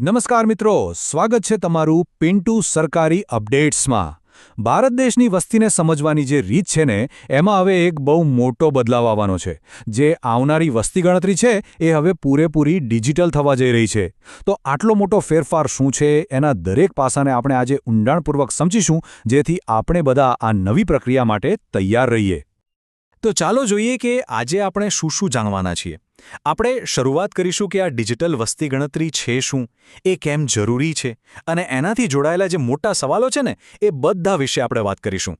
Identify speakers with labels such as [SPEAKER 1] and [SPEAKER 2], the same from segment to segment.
[SPEAKER 1] નમસ્કાર મિત્રો, સ્વાગત છે તમારું પિન્ટુ સરકારી અપડેટ્સમાં. ભારત દેશની વસ્તીને સમજવાની જે રીત છે ને, એમાં હવે એક બહુ મોટો બદલાવ આવવાનો છે. જે આવનારી વસ્તી ગણતરી છે, એ હવે પૂરેપૂરી ડિજિટલ થવા જઈ રહી છે. તો આટલો મોટો ફેરફાર શું છે, એના દરેક પાસાને આપણે આજે ઊંડાણપૂર્વક સમજીશું, જેથી આપણે બધા આ નવી પ્રક્રિયા માટે તૈયાર રહીએ. તો ચાલો જોઈએ કે આજે આપણે શું શું જાણવાના છીએ. આપણે શરૂઆત કરીશું કે આ ડિજિટલ વસ્તી ગણતરી છે શું, એ કેમ જરૂરી છે અને એનાથી જોડાયેલા જે મોટા સવાલો છે ને, એ બધા વિશે આપણે વાત કરીશું.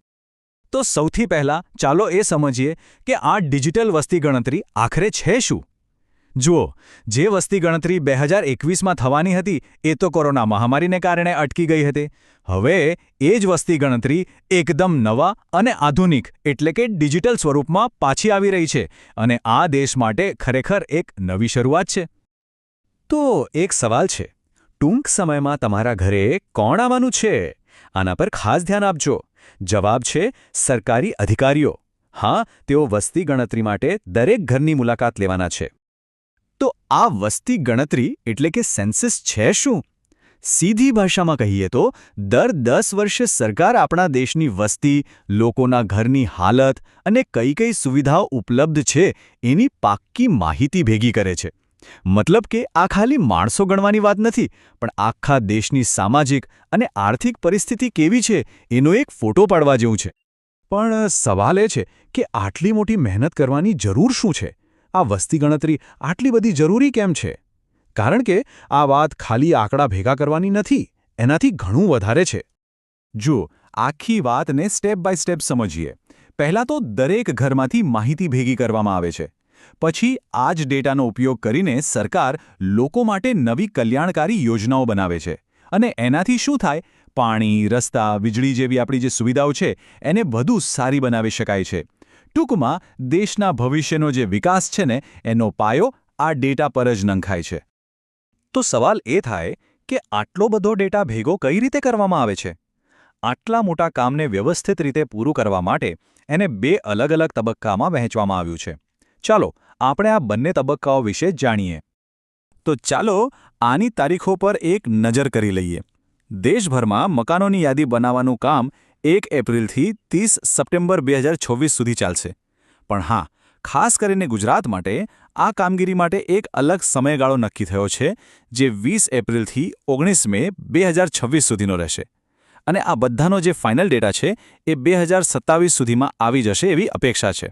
[SPEAKER 1] તો સૌથી પહેલા ચાલો એ સમજીએ કે આ ડિજિટલ વસ્તી ગણતરી આખરે છે શું? જુઓ, જે વસ્તી ગણતરી બે હજાર એકવીસમાં થવાની હતી, એ તો કોરોના મહામારીને કારણે અટકી ગઈ હતી. હવે, એ જ વસ્તી ગણતરી એકદમ નવા અને આધુનિક, એટલે કે ડિજિટલ સ્વરૂપમાં પાછી આવી રહી છે, અને આ દેશ માટે ખરેખર એક નવી શરૂઆત છે. તો, એક સવાલ છે. ટૂંક સમયમાં તમારા ઘરે કોણ આવવાનું છે? આના પર ખાસ ધ્યાન આપજો. જવાબ છે, સરકારી અધિકારીઓ. હા, તેઓ વસ્તી ગણતરી માટે દરેક ઘરની મુલાકાત લેવાના છે. તો આ વસ્તી ગણતરી એટલે કે સેન્સસ છે શું? સીધી ભાષામાં કહીએ તો, દર દસ વર્ષે સરકાર આપણા દેશની વસ્તી, લોકોના ઘરની હાલત અને કઈ કઈ સુવિધાઓ ઉપલબ્ધ છે એની પાક્કી માહિતી ભેગી કરે છે. મતલબ કે આ ખાલી માણસો ગણવાની વાત નથી, પણ આખા દેશની સામાજિક અને આર્થિક પરિસ્થિતિ કેવી છે એનો એક ફોટો પાડવા જેવું છે. પણ સવાલ એ છે કે આટલી મોટી મહેનત કરવાની જરૂર શું છે? આ વસ્તી ગણતરી આટલી બધી જરૂરી કેમ છે? કારણ કે આ વાત ખાલી આંકડા ભેગા કરવાની નથી, એનાથી ઘણું વધારે છે. જુઓ, આખી વાતને સ્ટેપ બાય સ્ટેપ સમજીએ. પહેલાં તો દરેક ઘરમાંથી માહિતી ભેગી કરવામાં આવે છે. પછી આ જ ડેટાનો ઉપયોગ કરીને સરકાર લોકો માટે નવી કલ્યાણકારી યોજનાઓ બનાવે છે. અને એનાથી શું થાય? પાણી, રસ્તા, વીજળી જેવી આપણી જે સુવિધાઓ છે, એને વધુ સારી બનાવી શકાય છે. ટૂંકમાં દેશના ભવિષ્યનો જે વિકાસ છે ને, એનો પાયો આ ડેટા પર જ નંખાય છે. તો સવાલ એ થાય કે આટલો બધો ડેટા ભેગો કઈ રીતે કરવામાં આવે છે? આટલા મોટા કામને વ્યવસ્થિત રીતે પૂરું કરવા માટે એને બે અલગ અલગ તબક્કામાં વહેંચવામાં આવ્યું છે. ચાલો, આપણે આ બંને તબક્કાઓ વિશે જાણીએ. તો ચાલો, આની તારીખો પર એક નજર કરી લઈએ. દેશભરમાં મકાનોની યાદી બનાવવાનું કામ એક એપ્રિલથી ત્રીસ સપ્ટેમ્બર બે હજાર છવ્વીસ સુધી ચાલશે. પણ હા, ખાસ કરીને ગુજરાત માટે આ કામગીરી માટે એક અલગ સમયગાળો નક્કી થયો છે, જે વીસ એપ્રિલથી ઓગણીસ મે બે હજાર છવ્વીસ સુધીનો રહેશે. અને આ બધાનો જે ફાઇનલ ડેટા છે, એ બે હજાર સત્તાવીસ સુધીમાં આવી જશે એવી અપેક્ષા છે.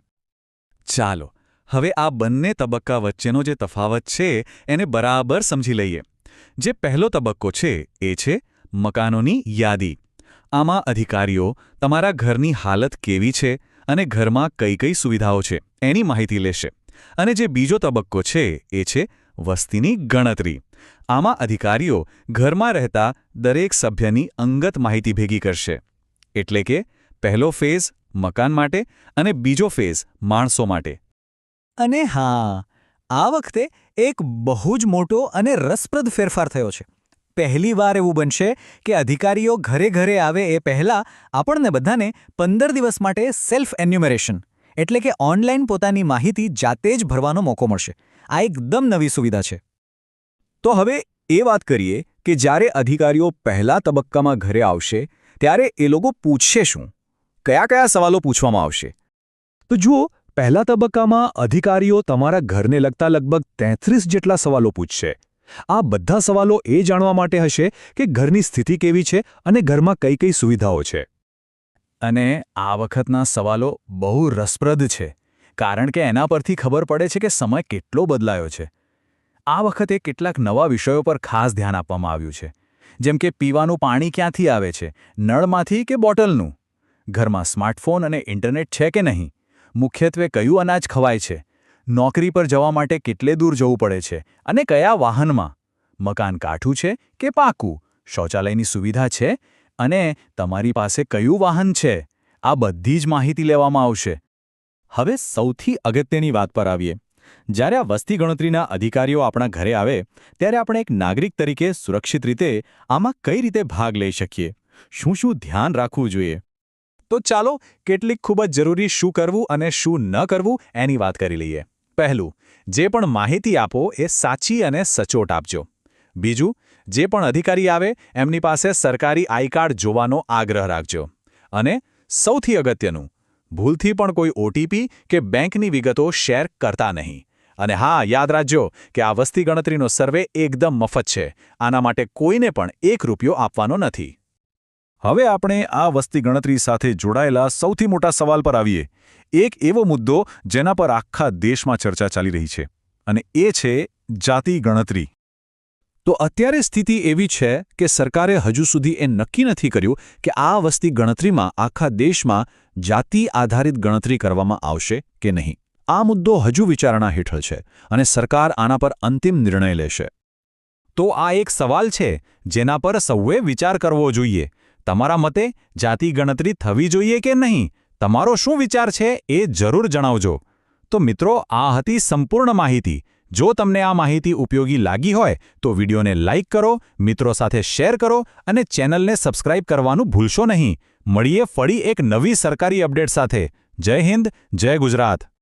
[SPEAKER 1] ચાલો, હવે આ બંને તબક્કા વચ્ચેનો જે તફાવત છે, એને બરાબર સમજી લઈએ. જે પહેલો તબક્કો છે, એ છે મકાનોની યાદી. આમાં અધિકારીઓ, તમારા ઘરની હાલત કેવી છે અને ઘરમાં કઈ કઈ સુવિધાઓ છે, એની માહિતી લેશે. અને જે બીજો તબક્કો છે, એ છે વસ્તીની ગણતરી. આમાં અધિકારીઓ ઘરમાં રહેતા દરેક સભ્યની અંગત માહિતી ભેગી કરશે. એટલે કે, પહેલો ફેઝ મકાન માટે અને બીજો ફેઝ માણસો માટે. અને હા, આ વખતે એક બહુ જ મોટો અને રસપ્રદ ફેરફાર થયો છે. પહેલીવાર એવું બનશે કે અધિકારીઓ ઘરે ઘરે આવે એ પહેલાં આપણને બધાને પંદર દિવસ માટે સેલ્ફ એન્યુમરેશન એટલે કે ઓનલાઈન પોતાની માહિતી જાતે જ ભરવાનો મોકો મળશે. આ એકદમ નવી સુવિધા છે. તો હવે એ વાત કરીએ કે જ્યારે અધિકારીઓ પહેલા તબક્કામાં ઘરે આવશે, ત્યારે એ લોકો પૂછશે શું? કયા કયા સવાલો પૂછવામાં આવશે? તો જુઓ, પહેલા તબક્કામાં અધિકારીઓ તમારા ઘરને લગતા લગભગ તેત્રીસ જેટલા સવાલો પૂછશે. આ બધા સવાલો એ જાણવા માટે હશે કે ઘરની સ્થિતિ કેવી છે અને ઘરમાં કઈ કઈ સુવિધાઓ છે. અને આ વખતના સવાલો બહુ રસપ્રદ છે, કારણ કે એના પરથી ખબર પડે છે કે સમય કેટલો બદલાયો છે. આ વખતે કેટલાક નવા વિષયો પર ખાસ ધ્યાન આપવામાં આવ્યું છે, જેમ કે પીવાનું પાણી ક્યાંથી આવે છે, નળમાંથી કે બોટલનું? ઘરમાં સ્માર્ટફોન અને ઇન્ટરનેટ છે કે નહીં? મુખ્યત્વે કયું અનાજ ખવાય છે? નોકરી પર જવા માટે કેટલે દૂર જવું પડે છે અને કયા વાહનમાં? મકાન કાઠું છે કે પાકું? શૌચાલયની સુવિધા છે? અને તમારી પાસે કયું વાહન છે? આ બધી જ માહિતી લેવામાં આવશે. હવે સૌથી અગત્યની વાત પર આવીએ. જ્યારે આ વસ્તી ગણતરીના અધિકારીઓ આપણા ઘરે આવે, ત્યારે આપણે એક નાગરિક તરીકે સુરક્ષિત રીતે આમાં કઈ રીતે ભાગ લઈ શકીએ? શું શું ધ્યાન રાખવું જોઈએ? તો ચાલો કેટલીક ખૂબ જ જરૂરી શું કરવું અને શું ન કરવું એની વાત કરી લઈએ. પહેલું, જે પણ માહિતી આપો એ સાચી અને સચોટ આપજો. બીજું, જે પણ અધિકારી આવે એમની પાસે સરકારી આઈ કાર્ડ જોવાનો આગ્રહ રાખજો. અને સૌથી અગત્યનું, ભૂલથી પણ કોઈ ઓટીપી કે બેંકની વિગતો શેર કરતા નહીં. અને હા, યાદ રાખજો કે આ વસ્તી ગણતરીનો સર્વે એકદમ મફત છે. આના માટે કોઈને પણ એક રૂપિયો આપવાનો નથી. હવે આપણે આ વસ્તી ગણતરી સાથે જોડાયેલા સૌથી મોટા સવાલ પર આવીએ. એક એવો મુદ્દો જેના પર આખા દેશમાં ચર્ચા ચાલી રહી છે અને એ છે જાતિ ગણતરી. તો અત્યારે સ્થિતિ એવી છે કે સરકારે હજુ સુધી એ નક્કી નથી કર્યું કે આ વસ્તી ગણતરીમાં આખા દેશમાં જાતિ આધારિત ગણતરી કરવામાં આવશે કે નહીં. આ મુદ્દો હજુ વિચારણા હેઠળ છે અને સરકાર આના પર અંતિમ નિર્ણય લેશે. તો આ એક સવાલ છે જેના પર સૌએ વિચાર કરવો જોઈએ. તમારા મતે જાતિ ગણતરી થવી જોઈએ કે નહીં? તમારો શું વિચાર છે એ જરૂર જણાવજો. તો મિત્રો, આ હતી સંપૂર્ણ માહિતી. જો તમને આ માહિતી ઉપયોગી લાગી હોય, તો વિડીયોને લાઇક કરો, મિત્રો સાથે શેર કરો અને ચેનલને સબસ્ક્રાઇબ કરવાનું ભૂલશો નહીં. મળીએ ફરી એક નવી સરકારી અપડેટ સાથે. જય હિન્દ, જય ગુજરાત.